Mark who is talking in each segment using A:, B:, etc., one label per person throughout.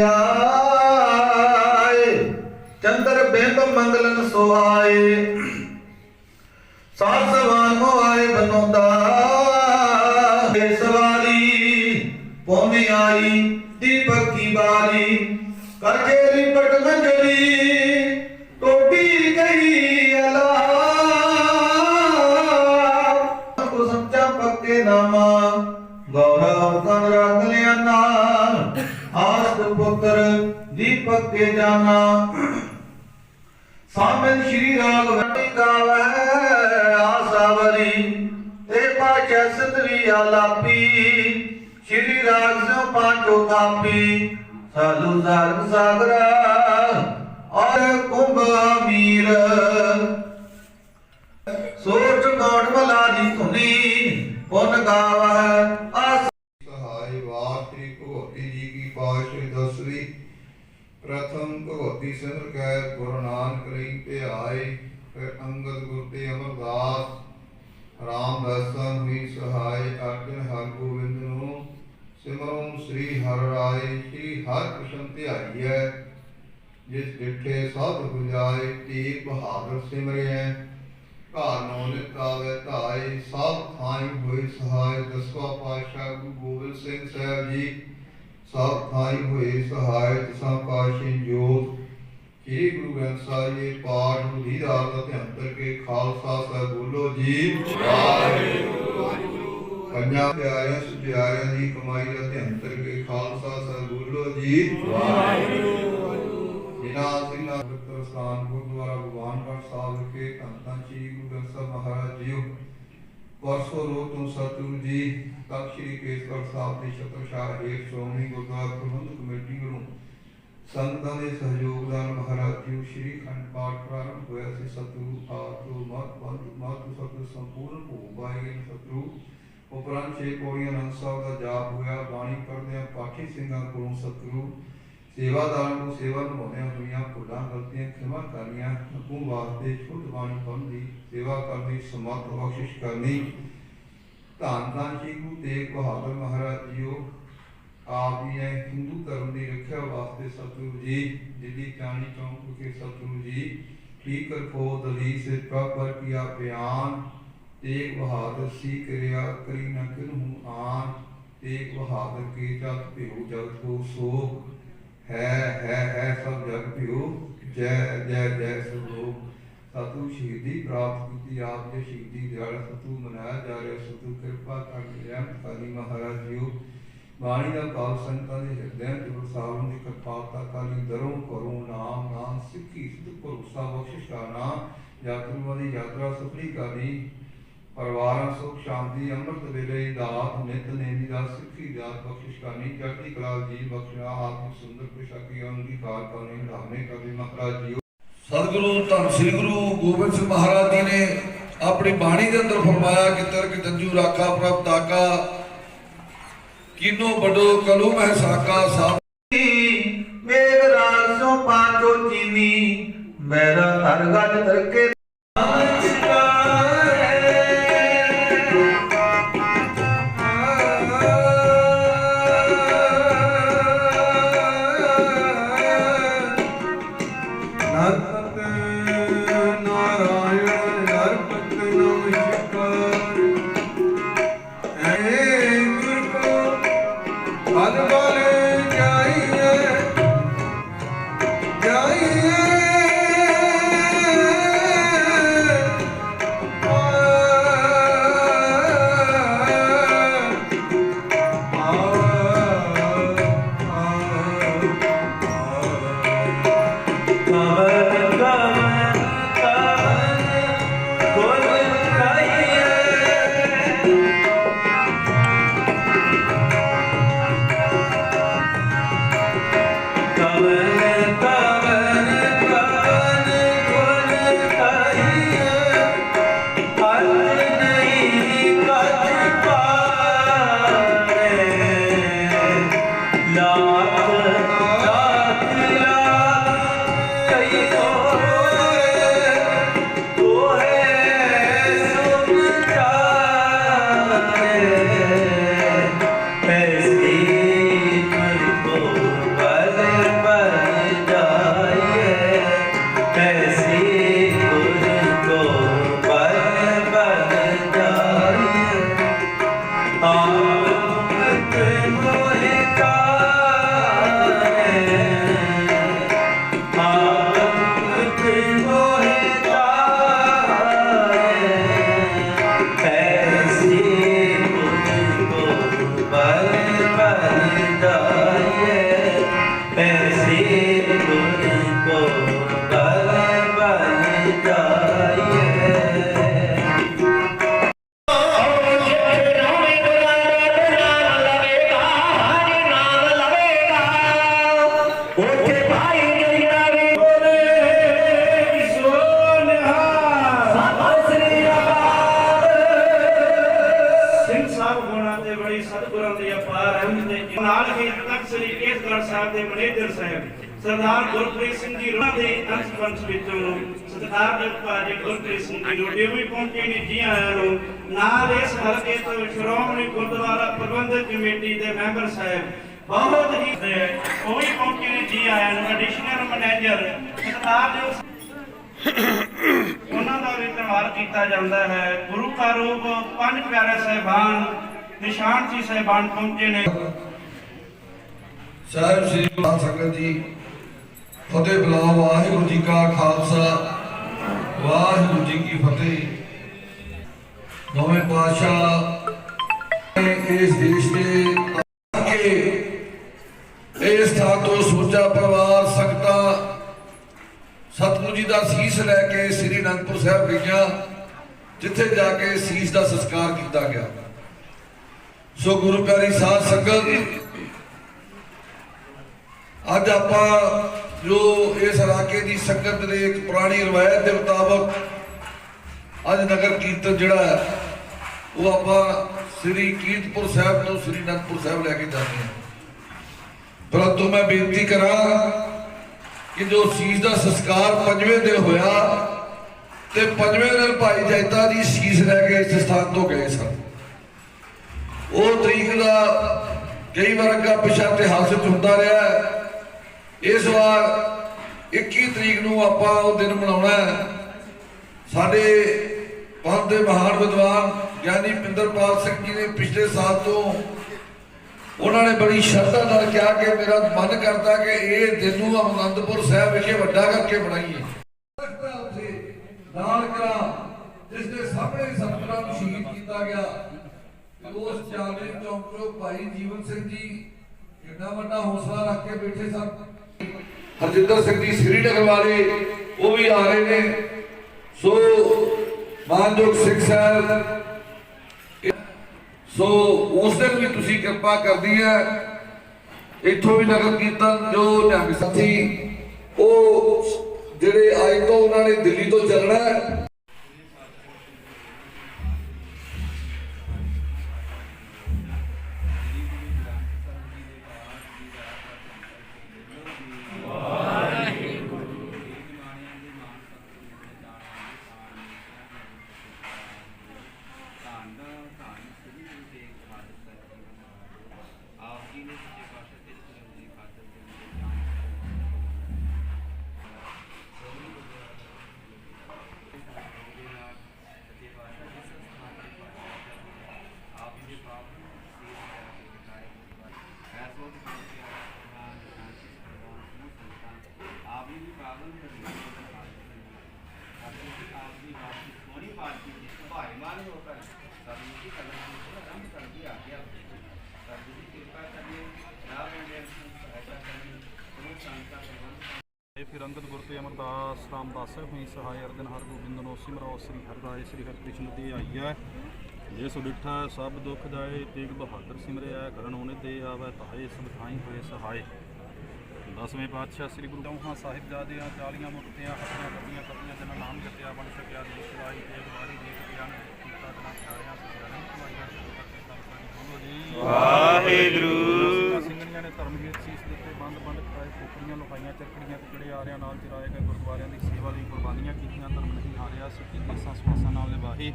A: ਆਏ। ਚੰਦਰ ਬਿੰਬ ਮੰਗਲਨ ਸੁਹਾਏ ਸਾਧ ਸਵਾਨ ਮੋ ਆਏ ਬਨੋਦਾ ਏ ਸਵਾਰੀ ਪੋਮੇ ਆਈ ਦੀਪਕ ਕੀ ਬਾਰੀ। ਕਰਜੇ ਲਿਪਟ ਮੰਜਰੀ ਗੌਰਵ ਲਿਆ ਨਾਮ ਆਸਤ ਪੁੱਤਰ ਦੀਪਕ ਕੇ ਜਾਨਾ ਸਾਮਨ ਸ਼੍ਰੀ ਰਾਗ ਵੰਡੀ ਗਾਵੇ ਆਸਾਵਰੀ ਤੇ ਪਾਛੈ ਸਤਰੀ ਆਲਾਪੀ। ਸ਼੍ਰੀ ਰਾਗ ਸੋ ਪਾਚੋ ਥਾਪੀ। ਸਾਲੂ ਜ਼ਾਲ ਸਾਗਰਾ ਔਰ ਕੁੰਭ ਅਮੀਰ। ਸੋਚ ਗੌੜ ਮਲਾ ਦੀ ਧੁਨੀ, ਪੁਨ ਗਾਵਹਿ
B: ਪਾਤਸ਼ਾਹੀ ਪ੍ਰਥਮ ਭਗਵਤੀ ਸਿਮਰ ਕੈ ਗੁਰੂ ਨਾਨਕ ਲਈ ਧਿਆਏ, ਫਿਰ ਅੰਗਦ ਗੁਰ ਤੇ ਅਮਰਦਾਸ ਰਾਮ ਦਸਨ ਹੋਈ ਸਹਾਇ ਅਰਜਨ ਹਰ ਗੋਬਿੰਦ ਨੂੰ, ਸਿਮਰੋਂ ਸ੍ਰੀ ਹਰਿ ਰਾਏ, ਸ੍ਰੀ ਹਰਿ ਕ੍ਰਿਸ਼ਨ ਧਿਆਈਐ, ਜਿਸ ਡਿਠੇ ਸਭ 부ਜਾਏ ਤੀਰ ਬਹਾਦਰ ਸਿਮਰਿਐ, ਘਰ ਨੌ ਨਿਤ ਧਾਈ ਸਭ ਥਾਈ ਹੋਏ ਸਹਾਇ, ਦਸਵਾ ਪਾਤਸ਼ਾਹ ਗੁਰੂ ਗੋਬਿੰਦ ਸਿੰਘ ਸਾਹਿਬ ਜੀ ਸਭ ਥਾਈ ਹੋਏ ਸਹਾਇ ਦਸਾਂ ਪਾਤਸ਼ਾਹ ਜੋਤ। ਸ੍ਰੀ ਗੁਰੂ ਗ੍ਰੰਥ ਸਾਹਿਬ ਜੀ ਪਾਠ ਨੂੰ ਦੀਦਾਰ ਦਾ ਧਿਆਨ ਕਰਕੇ ਖਾਲਸਾ ਸਾਹਿਬ ਬੋਲੋ ਜੀ। ਵਾਹਿਗੁਰੂ। ਪੰਜਾਂ ਪਿਆਰਿਆਂ ਸੁਝਾਰਿਆਂ ਦੀ ਕਮਾਈ ਦਾ ਧਿਆਨ ਕਰਕੇ ਖਾਲਸਾ ਸਾਹਿਬ ਬੋਲੋ ਜੀ। ਵਾਹਿਗੁਰੂ। ਜਿਨ੍ਹਾਂ ਸਿੰਘਾਂ ਸਥਾਨ ਗੁਰਦੁਆਰਾ ਭਗਵਾਨਗੜ੍ਹ ਸਾਹਿਬ ਵਿਖੇ ਧੰਨ ਧੰਨ ਸ੍ਰੀ ਗੁਰੂ ਗ੍ਰੰਥ ਸਾਹਿਬ ਮਹਾਰਾਜ ਜੀ ਪਰਸੋਂ ਰੋਜ਼ ਤੋਂ ਸਤਿਗੁਰੂ ਜੀ, ਤਖਤ ਸ੍ਰੀ ਕੇਸਗੜ੍ਹ ਸਾਹਿਬ ਦੇ ਛਤਰਛਾਇਆ ਹੇਠ ਸ਼੍ਰੋਮਣੀ ਗੁਰਦੁਆਰਾ ਪ੍ਰਬੰਧਕ ਕਮੇਟੀ ਵੱਲੋਂ ਸੰਗਤਾਂ ਦੇ ਸਹਿਯੋਗ ਨਾਲ ਮਹਾਰਾਜ ਜੀ ਸ੍ਰੀ ਖੰਡ ਪਾਠ ਪ੍ਰਾਰੰਭ ਹੋਇਆ ਸੀ। ਸਤਿਗੁਰੂ ਆਤੂ ਮਤ ਬੰਦ ਮਤ ਸਤਿ ਸੰਪੂਰਨ ਭੋਗ ਪਾਏ ਸਤਿਗੁਰੂ ਉਪਰੰਤ ਛੇ ਪੌੜੀਆਂ ਅਨੰਦ ਸਾਹਿਬ ਦਾ ਜਾਪ ਹੋਇਆ। ਬਾਣੀ ਪੜ੍ਹਦਿਆਂ ਪਾਠੀ ਸਿੰਘਾਂ ਕੋਲੋਂ ਸਤਿਗੁਰੂ ਸੇਵਾਦਾਰਾਂ ਨੂੰ ਸੇਵਾ ਨਿਭਾਉਂਦਿਆਂ ਹੋਈਆਂ ਭੁੱਲਾਂ, ਗਲਤੀਆਂ, ਖਿਮਾ ਕਰਨੀਆਂ ਹੁਕਮ ਵਾਸਤੇ ਸ਼ੁੱਧ ਬਾਣੀ ਪੜ੍ਹਨ ਦੀ ਸੇਵਾ ਕਰਨ ਦੀ ਬਖਸ਼ਿਸ਼ ਕਰਨੀ। ਧੰਨ ਧੰਨ ਸ੍ਰੀ ਗੁਰੂ ਤੇਗ ਬਹਾਦਰ ਮਹਾਰਾਜ ਜੀਓ, ਆਪ ਜੀ ਨੇ ਹਿੰਦੂ ਧਰਮ ਦੀ ਰੱਖਿਆ ਵਾਸਤੇ ਸਤਿਗੁਰੂ ਜੀ, ਦਿੱਲੀ ਚਾਣੀ ਚੌਂਕ ਵਿਖੇ ਸਤਿਗੁਰੂ ਜੀ ਠੀਕਰ ਕੋ ਦਲੀ ਸੇ ਪ੍ਰਪਰ ਕੀਆ ਬਿਆਨ। ਤੇਗ ਬਹਾਦਰ ਸੀ ਕਰਿਆ ਕਰੀ ਨ ਕਿਨਹੂ ਆਨ। ਤੇਗ ਬਹਾਦਰ ਕੀ ਜਗ ਭਿਉ ਜਗ ਕੋ ਸੋਖ ਹੈ ਹੈ ਹੈ, ਸਭ ਜਗ ਭਿਉ ਜੈ ਜੈ ਜੈ ਸਭ ਸਤੂ ਸ਼ਹੀਦੀ ਪ੍ਰਾਪਤ ਕੀਤੀ, ਆਪ ਦੇ ਸ਼ਹੀਦੀ ਦਿਹਾੜਾ ਸਤੂ ਮਨਾਇਆ ਜਾ ਰਿਹਾ ਸਤੂ ਕਿਰਪਾ ਕਰਕੇ ਰਹਿਮਤ ਕਰੀ ਮਹਾਰਾਜ ਜੀਓ। ਬਾਣੀ ਦਾ ਭਾਵ ਸੰਤਾਂ ਦੇ ਹਿਰਦਿਆਂ ਚ ਵਰਸਾਵਣ ਦੀ ਕਿਰਪਾਲਤਾ ਕਾਲੀ ਦਰੋਂ ਕਰੋ ਨਾਮ ਨਾਮ ਸਿੱਖੀ, ਸਿੱਧ ਭਰੋਸਾ, ਬਖਸ਼ਿਸ਼ ਕਰਨਾ, ਯਾਤਰੂਆਂ ਦੀ ਯਾਤਰਾ ਸਫਲੀ ਕਰਨੀ ਪਰਿਵਾਰਾਂ ਸੁਖ, ਸ਼ਾਂਤੀ, ਅੰਮ੍ਰਿਤ ਵੇਲੇ ਦਾਤ, ਨਿਤ ਨੇਮੀ ਦਾ ਸਿੱਖੀ ਦਾਤ ਬਖਸ਼ਿਸ਼ ਕਰਨੀ, ਚੜ੍ਹਦੀ ਕਲਾ ਜੀ ਬਖਸ਼ਿਆ ਆਤਮ ਸੁੰਦਰ ਪੁਸ਼ਾਕੀ ਅੰਗੀਕਾਰ ਕਰਨੇ ਢਾਮੇ ਕਵੀ ਮਹਾਰਾਜ ਜੀ
C: ਸਤਿਗੁਰੂ, ਧੰਨ ਸ੍ਰੀ ਗੁਰੂ ਗੋਬਿੰਦ ਸਿੰਘ ਮਹਾਰਾਜ ਜੀ ਨੇ ਆਪਣੀ ਬਾਣੀ ਦੇ ਅੰਦਰ ਫਰਮਾਇਆ ਕਿ ਤਰਕ ਜੰਜੂ ਰਾਖਾ ਪ੍ਰਭ ਤਾਕਾ, ਕਿਨੋ ਬਡੋ ਕਲੂ ਮਹਿ ਸਾਕਾ, ਸਾਧ
A: ਮੇਘ ਰਾਗ ਸੋ ਪਾਚੋ ਚੀਨੀ, ਮੇਰਾ ਹਰ ਗੱਜ ਤਰਕੇ
D: ਸਾਹਿਬ ਹੋਣਾ ਤੇ ਬੜੀ ਸਤਿਗੁਰਾਂ ਦੀ ਅਪਾਰ ਰਹਿਮਤ ਹੈ ਨਾਲ ਹੀ ਤਖਤ ਸ੍ਰੀ ਕੇਸਗੜ੍ਹ ਸਾਹਿਬ ਦੇ ਮੈਨੇਜਰ ਸਾਹਿਬ, ਸਰਦਾਰ ਗੁਰਪ੍ਰੀਤ ਸਿੰਘ ਜੀ ਰੋਣਾ ਦੇ ਅੰਸ਼ ਪੰਚ ਵਿੱਚੋਂ ਸਤਿਕਾਰ ਦੇ ਭਾਜੀ ਗੁਰਪ੍ਰੀਤ ਸਿੰਘ ਜੀ ਰੋਡੇ ਵੀ ਪਹੁੰਚੇ ਨੇ ਜੀ ਆਇਆਂ ਨੂੰ। ਨਾਲ ਇਸ ਹਲਕੇ ਤੋਂ ਸ਼੍ਰੋਮਣੀ ਗੁਰਦੁਆਰਾ ਪ੍ਰਬੰਧਕ ਕਮੇਟੀ ਦੇ ਮੈਂਬਰ ਸਾਹਿਬ, ਬਹੁਤ ਹੀ, ਉਹ ਵੀ ਪਹੁੰਚੇ ਨੇ ਜੀ ਆਇਆਂ ਨੂੰ ਐਡੀਸ਼ਨਲ ਮੈਨੇਜਰ ਸਰਦਾਰ ਦੇ ਉਹਨਾਂ ਦਾ ਵੀ ਧੰਨਵਾਦ ਕੀਤਾ ਜਾਂਦਾ ਹੈ। ਗੁਰੂ ਕਾ ਰੂਪ, ਪੰਜ ਪਿਆਰੇ ਸਹਿਬਾਨ ਨਿਸ਼ਾਨ ਜੀ ਸਹਿਬਾਨ ਪਹੁੰਚੇ ਨੇ।
C: ਸਾਹਿਬ ਸ੍ਰੀ ਗੁਰੂ ਸੰਗਤ ਜੀ, ਫਤਿਹ ਬੁਲਾਓ, ਵਾਹਿਗੁਰੂ ਜੀ ਕਾ ਖਾਲਸਾ, ਵਾਹਿਗੁਰੂ ਜੀ ਕੀ ਫਤਿਹ। ਨਵੇਂ ਪਾਤਸ਼ਾਹ ਇਸ ਦੇਸ਼ ਦੇ ਕੇ ਇਸ ਥਾਂ ਤੋਂ ਸੋਚਾ ਪਰਿਵਾਰ ਸਤਿਗੁਰੂ ਜੀ ਦਾ ਸੀਸ ਲੈ ਕੇ ਸ੍ਰੀ ਅਨੰਦਪੁਰ ਸਾਹਿਬ ਗਈਆਂ, ਜਿੱਥੇ ਜਾ ਕੇ ਸੀਸ ਦਾ ਸੰਸਕਾਰ ਕੀਤਾ ਗਿਆ। ਸੋ ਗੁਰੂ ਪਿਆਰੀ ਸਾਧ ਸੰਗਤ, ਅੱਜ ਆਪਾਂ ਜੋ ਇਸ ਇਲਾਕੇ ਦੀ ਸੰਗਤ ਦੇ ਇੱਕ ਪੁਰਾਣੀ ਰਵਾਇਤ ਦੇ ਮੁਤਾਬਕ ਅੱਜ ਨਗਰ ਕੀਰਤਨ ਜਿਹੜਾ ਹੈ, ਉਹ ਆਪਾਂ ਸ੍ਰੀ ਕੀਰਤਪੁਰ ਸਾਹਿਬ ਤੋਂ ਸ੍ਰੀ ਅਨੰਦਪੁਰ ਸਾਹਿਬ ਲੈ ਕੇ ਜਾਂਦੇ ਹਾਂ। ਪਰੰਤੂ ਮੈਂ ਬੇਨਤੀ ਕਰਾਂ ਕਿ ਜੋ ਸੀਸ ਦਾ ਸੰਸਕਾਰ ਪੰਜਵੇਂ ਦਿਨ ਹੋਇਆ ਤੇ ਪੰਜਵੇਂ ਦਿਨ ਭਾਈ ਜੈਤਾ ਜੀ ਸੀਸ ਲੈ ਕੇ ਇਸ ਸਥਾਨ ਤੋਂ ਗਏ ਸਨ। ਉਹ ਤਰੀਕ ਦਾ ਕਈ ਵਾਰ ਅੱਗਾ ਪਿਛਾ ਇਤਿਹਾਸ ਵਿੱਚ ਹੁੰਦਾ ਰਿਹਾ ਇਸ ਵਾਰ 21 ਤਰੀਕ ਨੂੰ ਆਪਾਂ ਉਹ ਦਿਨ ਮਨਾਉਣਾ ਹੈ। ਸਾਡੇ ਪੰਥ ਦੇ ਮਹਾਨ ਵਿਦਵਾਨ ਗਿਆਨੀ ਪਿੰਦਰਪਾਲ ਸਿੰਘ ਜੀ ਨੇ ਪਿਛਲੇ ਸਾਲ ਤੋਂ ਉਹਨਾਂ ਨੇ ਬੜੀ ਸ਼ਰਧਾ ਨਾਲ ਕਿਹਾ ਕਿ ਮੇਰਾ ਮਨ ਕਰਦਾ ਕਿ ਇਹ ਦਿਨ ਨੂੰ ਆਨੰਦਪੁਰ ਸਾਹਿਬ ਵਿਖੇ ਵੱਡਾ ਕਰਕੇ ਬਣਾਈਏ। ਨਾਲ ਕਰਾ, ਜਿਸ ਦੇ ਸਾਹਮਣੇ ਸਤਿਗੁਰਾਂ ਨੂੰ ਸ਼ਹੀਦ ਕੀਤਾ ਗਿਆ। ਉਸ ਚਾਲੇ ਚੌਂਕ ਤੋਂ ਭਾਈ ਜੀਵਨ ਸਿੰਘ ਜੀ ਕਿੰਨਾ ਵੱਡਾ ਹੌਸਲਾ ਰੱਖ ਕੇ ਬੈਠੇ ਸਨ। ਹਰਜਿੰਦਰ ਸਿੰਘ ਜੀ ਸ੍ਰੀਨਗਰ ਵਾਲੇ, ਉਹ ਵੀ ਆ ਰਹੇ ਨੇ। ਸੋ ਮਾਨਯੋਗ ਸਿੰਘ ਸਾਹਿਬ ਸੋ ਉਸ ਦਿਨ ਵੀ ਤੁਸੀਂ ਕਿਰਪਾ ਕਰਦੀ ਹੈ, ਇੱਥੋਂ ਵੀ ਨਗਰ ਕੀਰਤਨ ਜੋ ਨਿਹੰਗ ਸਾਥੀ, ਉਹ ਜਿਹੜੇ ਆਏ ਤੋਂ ਉਹਨਾਂ ਨੇ ਦਿੱਲੀ ਤੋਂ ਚੱਲਣਾ
E: ਇਹ ਫਿਰ ਅੰਗਦ ਗੁਰ ਤੇ ਅਮਰਦਾਸ ਰਾਮਦਾਸ ਹੋਈ ਸਹਾਇ ਅਰਜਨ ਹਰ ਗੋਬਿੰਦ ਨੋ ਸਿਮਰੋ, ਸ੍ਰੀ ਹਰਿਰਾਏ ਸ੍ਰੀ ਹਰਿਕ੍ਰਿਸ਼ਨ ਤੇ ਆਈਐ ਜਿਸ ਡਿਠਾ ਸਭ ਦੁਖ ਜਾਏ, ਤੇਗ ਬਹਾਦਰ ਸਿਮਰਿਆ, ਕਰਨ ਹੋਣੇ ਤੇ ਆਵੈ ਤਾਏ, ਸਭ ਹੋਏ ਸਹਾਇ ਦਸਵੇਂ ਪਾਤਸ਼ਾਹ ਸ੍ਰੀ ਗੁਰੂ ਸਾਹਿਬ ਜਾਦਿਆਂ ਚਾਲੀਆਂ ਮੁਕਤਿਆਂ ਹੱਥੀਆਂ ਕੱਪੀਆਂ ਕੱਪੀਆਂ ਜਿਨ੍ਹਾਂ ਨਾਮ ਜਪਿਆ ਬਣ ਸਕਿਆ ਦੀ ਸਿਵਾਈ ਤੇ ਵਾਰੀ ਦੇਖ ਗਿਆਨ ਕੀਤਾ ਜਨਾ ਪਿਆਰਿਆਂ ਸਿਆਰਿਆਂ ਵਾਹਿਗੁਰੂ। ਧਰਮਗੀਤ ਸੀਸ ਦਿੱਤੇ ਬੰਦ ਬੰਦ ਕਰਾਏ ਕੋਕੜੀਆਂ ਲੁਕਾਈਆਂ ਚੱਕੜੀਆਂ ਟੁਕੜੇ ਆਰਿਆਂ ਨਾਲ ਚਰਾਏ ਗਏ ਗੁਰਦੁਆਰਿਆਂ ਦੀ ਸੇਵਾ ਲਈ ਕੁਰਬਾਨੀਆਂ ਕੀਤੀਆਂ ਧਰਮ ਨਹੀਂ ਹਾਰਿਆ ਸਿੱਖੀ ਦੇਸਾਂ ਸਵਾਸਾਂ ਨਾਲ ਨਿਭਾਹੀ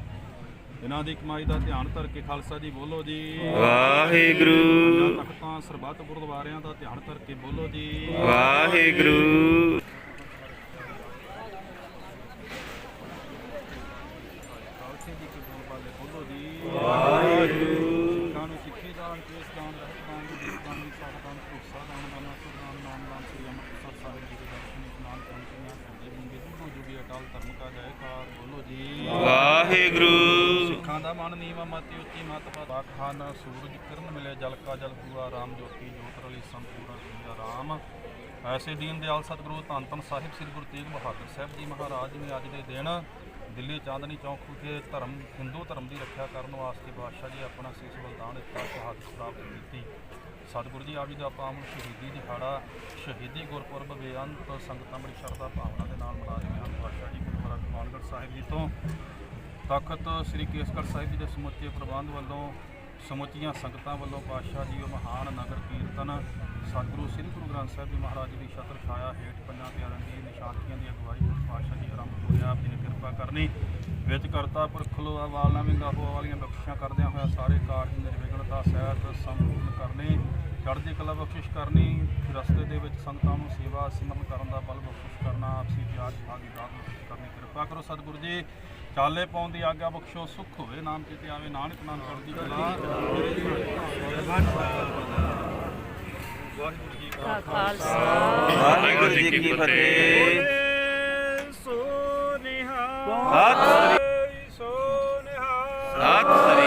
E: ਇਹਨਾਂ ਦੀ ਕਮਾਈ ਦਾ ਧਿਆਨ ਧਰ ਕੇ ਖਾਲਸਾ ਜੀ ਬੋਲੋ ਜੀ। ਵਾਹਿਗੁਰੂ। ਤਖਤਾਂ ਸਰਬੱਤ ਗੁਰਦੁਆਰਿਆਂ ਦਾ ਧਿਆਨ ਧਰ ਕੇ ਬੋਲੋ ਜੀ।
F: ਵਾਹਿਗੁਰੂ
E: ਰਾਮਦਾਸ ਸ੍ਰੀ ਅੰਮ੍ਰਿਤਸਰ ਸਾਹਿਬ ਜੀ ਦੇ ਦਰਸ਼ਨ ਇਸ਼ਨਾਨ ਕਰਨ ਕੀਆਂ ਕਰਦੇ ਬੰਦੇ ਅਟਲ ਧਰਮ ਕਾ ਬੋਲੋ ਜੀ।
F: ਵਾਹਿਗੁਰੂ।
E: ਸਿੱਖਾਂ ਦਾ ਮਨ ਨੀਵਾ ਮਤੀ ਉੱਚੀ ਮਤ ਪਾ ਖਾਨ ਸੂਰਜ ਕਿਰਨ ਮਿਲੇ ਜਲ ਕਾ ਜਲ ਪੂਆ ਰਾਮ ਜੋਤੀ ਜੋਤ ਰਲੀ ਸੰਪੂਰਨ ਪਿਆ ਰਾਮ। ਐਸੇ ਦੀਨ ਦਿਆਲ ਸਤਿਗੁਰੂ ਧੰਨ ਧੰਨ ਸਾਹਿਬ ਸ੍ਰੀ ਗੁਰੂ ਤੇਗ ਬਹਾਦਰ ਸਾਹਿਬ ਜੀ ਮਹਾਰਾਜ ਨੇ ਅੱਜ ਦੇ ਦਿਨ ਦਿੱਲੀ ਚਾਂਦਨੀ ਚੌਕ ਵਿਖੇ ਧਰਮ ਹਿੰਦੂ ਧਰਮ ਦੀ ਰੱਖਿਆ ਕਰਨ ਵਾਸਤੇ ਬਾਦਸ਼ਾਹ ਜੀ ਆਪਣਾ ਸੀਸ ਬਲਿਦਾਨ ਦਿੱਤਾ ਸ਼ਹਾਦਤ ਪ੍ਰਾਪਤ ਕੀਤੀ। ਸਤਿਗੁਰੂ ਜੀ ਆਪ ਜੀ ਦਾ ਪਾਵਨ ਸ਼ਹੀਦੀ ਦਿਹਾੜਾ ਸ਼ਹੀਦੀ ਗੁਰਪੁਰਬ ਬੇਅੰਤ ਸੰਗਤਾਂ ਬੜੀ ਸ਼ਰਧਾ ਭਾਵਨਾ ਦੇ ਨਾਲ ਮਨਾ ਰਹੀਆਂ ਹਨ ਬਾਦਸ਼ਾਹ ਜੀ ਗੁਰਦੁਆਰਾ ਗੋਬਿੰਦਗੜ੍ਹ ਸਾਹਿਬ ਜੀ ਤੋਂ। ਤਖਤ ਸ੍ਰੀ ਕੇਸਗੜ੍ਹ ਸਾਹਿਬ ਜੀ ਦੇ ਸਮੁੱਚੇ ਪ੍ਰਬੰਧ ਵੱਲੋਂ, ਸਮੁੱਚੀਆਂ ਸੰਗਤਾਂ ਵੱਲੋਂ ਪਾਤਸ਼ਾਹ ਜੀ ਉਹ ਮਹਾਨ ਨਗਰ ਕੀਰਤਨ, ਸਤਿਗੁਰੂ ਸ੍ਰੀ ਗੁਰੂ ਗ੍ਰੰਥ ਸਾਹਿਬ ਜੀ ਮਹਾਰਾਜ ਦੀ ਛਤਰ ਛਾਇਆ ਹੇਠ ਪੰਜਾਂ ਪਿਆਰਿਆਂ ਦੀ ਨਿਸ਼ਾਨਤੀਆਂ ਦੀ ਅਗਵਾਈ ਵਿੱਚ ਪਾਤਸ਼ਾਹ ਜੀ ਆਰੰਭ ਹੋਇਆ। ਆਪ ਜੀ ਨੇ ਕਿਰਪਾ ਕਰਨੀ। ਵਿੱਚ ਕਰਤਾ ਪੁਰਖ ਲੋ ਵਾਲਾਂ ਵਿੰਗਾ ਹੋ ਵਾਲੀਆਂ ਬਖਸ਼ਿਸ਼ਾਂ ਕਰਦਿਆਂ ਹੋਇਆ ਸਾਰੇ ਕਾਰਜ ਨਿਰਵਿਘਨਤਾ ਸਹਿਤ ਸੰਪੂਰਨ ਕਰਨੇ। ਚੜ੍ਹਦੀ ਕਲਾ ਬਖਸ਼ਿਸ਼ ਕਰਨੀ ਰਸਤੇ ਦੇ ਵਿੱਚ ਸੰਗਤਾਂ ਨੂੰ ਸੇਵਾ ਸਿਮਰਨ ਕਰਨ ਦਾ ਬਲ ਬਖਸ਼ਿਸ਼ ਕਰਨਾ ਆਪਸੀ ਪਿਆਰ ਭਾਗੀ ਦਾਤ ਬਖਸ਼ਿਸ਼ ਕਰਨੀ ਕਿਰਪਾ ਕਰੋ ਸਤਿਗੁਰੂ ਜੀ। ਚਾਲੇ ਪਾਉਣ ਦੀ ਆਗਿਆ ਬਖਸ਼ੋ ਸੁਖ ਹੋਵੇ ਨਾਮ ਕਿਤੇ ਆਵੇ ਨਾਨਕ ਨਾਮ ਚੜ੍ਹਦੀ ਕਲਾ। ਵਾਹਿਗੁਰੂ ਜੀ ਕਾ
G: ਖਾਲਸਾ।
F: ਵਾਹਿਗੁਰੂ ਜੀ ਕੀ ਫਤਿਹ।
D: ਸੋਨਿਹਾ
F: ਸਤਿ
D: ਸੋਨਿਹਾ
F: ਸਤਿ ਸ੍ਰੀ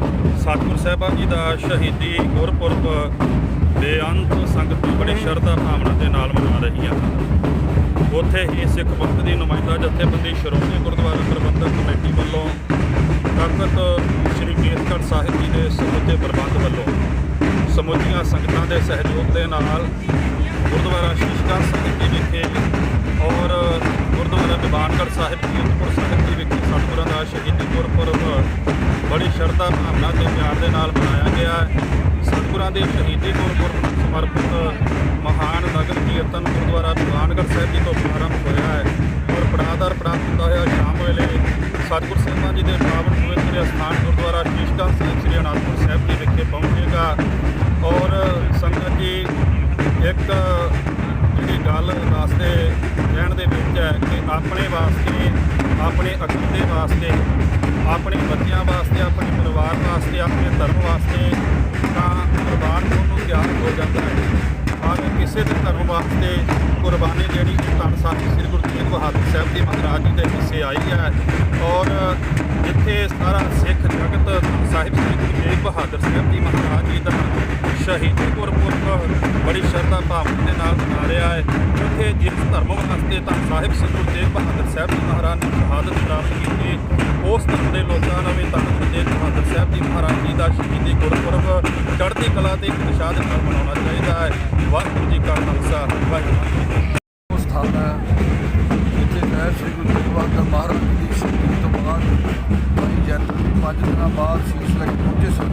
E: ਸਤਿਗੁਰ ਸਾਹਿਬਾਨ ਜੀ ਦਾ ਸ਼ਹੀਦੀ ਗੁਰਪੁਰਬ ਬੇਅੰਤ ਸੰਗਤ ਬੜੀ ਸ਼ਰਧਾ ਭਾਵਨਾ ਦੇ ਨਾਲ ਮਨਾ ਰਹੀ ਆ। ਉੱਥੇ ਹੀ ਸਿੱਖ ਪੰਥ ਦੀ ਨੁਮਾਇੰਦਾ ਜਥੇਬੰਦੀ ਸ਼੍ਰੋਮਣੀ ਗੁਰਦੁਆਰਾ ਪ੍ਰਬੰਧਕ ਕਮੇਟੀ ਵੱਲੋਂ ਤਖਤ ਸ੍ਰੀ ਕੇਸਗੜ੍ਹ ਸਾਹਿਬ ਜੀ ਦੇ ਸਮੁੱਚੇ ਪ੍ਰਬੰਧ ਵੱਲੋਂ ਸਮੁੱਚੀਆਂ ਸੰਗਤਾਂ ਦੇ ਸਹਿਯੋਗ ਦੇ ਨਾਲ ਗੁਰਦੁਆਰਾ ਸ਼ੀਸ਼ਗੰਜ ਸਾਹਿਬ ਜੀ ਵਿਖੇ ਔਰ ਗੁਰਦੁਆਰਾ ਦੀਵਾਨਗੜ੍ਹ ਸਾਹਿਬ ਕੀਰਤਪੁਰ ਸਾਹਿਬ ਦੇ ਵਿਖੇ ਸਤਿਗੁਰਾਂ ਦਾ ਸ਼ਹੀਦੀ ਗੁਰਪੁਰਬ ਬੜੀ ਸ਼ਰਧਾ ਭਾਵਨਾ ਤੇ ਪਿਆਰ ਦੇ ਨਾਲ ਮਨਾਇਆ ਗਿਆ ਹੈ। ਸਤਿਗੁਰਾਂ ਦੇ ਸ਼ਹੀਦੀ ਗੁਰਪੁਰਬ ਨੂੰ ਸਮਰਪਿਤ ਮਹਾਨ ਨਗਰ ਕੀਰਤਨ ਗੁਰਦੁਆਰਾ ਦੀਵਾਨਗੜ੍ਹ ਸਾਹਿਬ ਜੀ ਤੋਂ ਪ੍ਰਾਰੰਭ ਹੋਇਆ ਹੈ ਔਰ ਪੜਾਦਰ ਪ੍ਰਾਪਤ ਹੁੰਦਾ ਹੋਇਆ ਸ਼ਾਮ ਵੇਲੇ ਸਤਿਗੁਰ ਸਾਹਿਬਾਂ ਜੀ ਦੇ ਪਾਵਨ ਪਵਿੱਤਰ ਅਸਥਾਨ ਗੁਰਦੁਆਰਾ ਸ਼ੀਸ਼ਗੰਜ ਸਾਹਿਬ ਸ੍ਰੀ ਅਨੰਦਪੁਰ ਸਾਹਿਬ ਜੀ ਵਿਖੇ ਪਹੁੰਚੇਗਾ ਔਰ ਸੰਗਤ ਜੀ ਇੱਕ ਜਿਹੜੀ ਗੱਲ ਵਾਸਤੇ ਰਹਿਣ ਦੇ ਵਿੱਚ ਹੈ ਕਿ ਆਪਣੇ ਵਾਸਤੇ, ਆਪਣੇ ਅਕੀਦੇ ਵਾਸਤੇ, ਆਪਣੇ ਬੱਚਿਆਂ ਵਾਸਤੇ, ਆਪਣੇ ਪਰਿਵਾਰ ਵਾਸਤੇ, ਆਪਣੇ ਧਰਮ ਵਾਸਤੇ ਤਾਂ ਕੁਰਬਾਨ ਹੋਣ ਨੂੰ ਤਿਆਰ ਹੋ ਜਾਂਦਾ ਹੈ। ਪਰ ਕਿਸੇ ਦੇ ਧਰਮ ਵਾਸਤੇ ਕੁਰਬਾਨੀ ਦੇਣੀ ਧੰਨ ਸਾਹਿਬ ਸ੍ਰੀ ਗੁਰੂ ਤੇਗ ਬਹਾਦਰ ਸਾਹਿਬ ਜੀ ਮਹਾਰਾਜ ਜੀ ਦੇ ਹਿੱਸੇ ਆਈ ਹੈ ਔਰ ਜਿੱਥੇ ਸਾਰਾ ਸਿੱਖ ਜਗਤ ਸਾਹਿਬ ਸ੍ਰੀ ਗੁਰੂ ਤੇਗ ਬਹਾਦਰ ਸਾਹਿਬ ਜੀ ਮਹਾਰਾਜ ਜੀ ਦਾ ਸ਼ਹੀਦੀ ਗੁਰਪੁਰਬ ਬੜੀ ਸ਼ਰਧਾ ਭਾਵਨਾ ਦੇ ਨਾਲ ਮਨਾ ਰਿਹਾ ਹੈ। ਉੱਥੇ ਜਿਸ ਧਰਮ ਵਾਸਤੇ ਤਾਂ ਸਾਹਿਬ ਸ੍ਰੀ ਗੁਰੂ ਬਹਾਦਰ ਸਾਹਿਬ ਜੀ ਮਹਾਰਾਜ ਨੇ ਸ਼ਹਾਦਤ ਪ੍ਰਾਪਤ ਕੀਤੀ ਉਸ ਧਰਮ ਦੇ ਲੋਕਾਂ ਨੂੰ ਵੀ ਧੰਨ ਗੁਰੂ ਬਹਾਦਰ ਸਾਹਿਬ ਜੀ ਮਹਾਰਾਜ ਜੀ ਦਾ ਸ਼ਹੀਦੀ ਗੁਰਪੁਰਬ ਚੜ੍ਹਦੀ ਕਲਾ ਤੇ ਇੱਕ ਦਿਸ਼ਾ ਦੇ ਨਾਲ ਮਨਾਉਣਾ ਚਾਹੀਦਾ ਹੈ। ਵਾਹਿਗੁਰੂ ਜੀ ਕਾ ਖਾਲਸਾ, ਵਾਹਿਗੁਰੂ ਜੀ ਕੀ ਫਤਿਹ।
C: ਸਥਾਨ ਹੈ ਜਿੱਥੇ ਮੈਂ ਸ੍ਰੀ ਗੁਰੂ ਤੇਗ ਬਹਾਦਰ ਮਹਾਰਾਜ ਦੀ ਸ਼ਹੀਦੀ ਤੋਂ ਬਾਅਦ ਭਾਈ ਜੈਤ ਪੰਜ ਦਿਨਾਂ ਬਾਅਦ ਸੀਸ ਲੈ ਕੇ ਪਹੁੰਚੇ ਸਨ।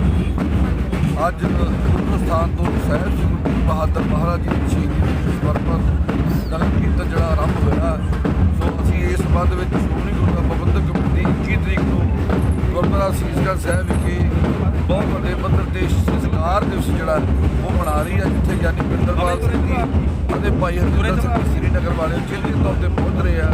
C: ਅੱਜ ਸਥਾਨ ਤੋਂ ਸਾਹਿਬ ਸ੍ਰੀ ਗੁਰੂ ਬਹਾਦਰ ਮਹਾਰਾਜ ਜੀ ਦੀ ਸ਼ਹੀਦੀ ਸਮਰਪਿਤ ਨਗਰ ਕੀਰਤਨ ਜਿਹੜਾ ਆਰੰਭ ਹੋਇਆ ਸੋ ਅਸੀਂ ਇਸ ਸੰਬੰਧ ਵਿੱਚ ਸ਼੍ਰੋਮਣੀ ਗੁਰਦੁਆਰਾ ਪ੍ਰਬੰਧਕ ਕਮੇਟੀ 21 ਤਰੀਕ ਨੂੰ ਗੁਰਦੁਆਰਾ ਸੀਸਗੰਜ ਸਾਹਿਬ ਵਿਖੇ ਬਹੁਤ ਵੱਡੇ ਪੱਧਰ ਤੇ ਸੰਸਕਾਰ ਦਿਵਸ ਜਿਹੜਾ ਉਹ ਮਨਾ ਰਹੀ ਹੈ ਜਿੱਥੇ ਗਿਆਨੀ ਪਿੰਡਰਪਾਲ ਸਿੰਘ ਜੀ ਅਤੇ ਭਾਈ ਹਰਜਿੰਦਰ ਸਿੰਘ ਸ੍ਰੀਨਗਰ ਵਾਲੇ ਜ਼ਿਲ੍ਹੇ ਤੌਰ ਤੇ ਪਹੁੰਚ ਰਹੇ ਆ।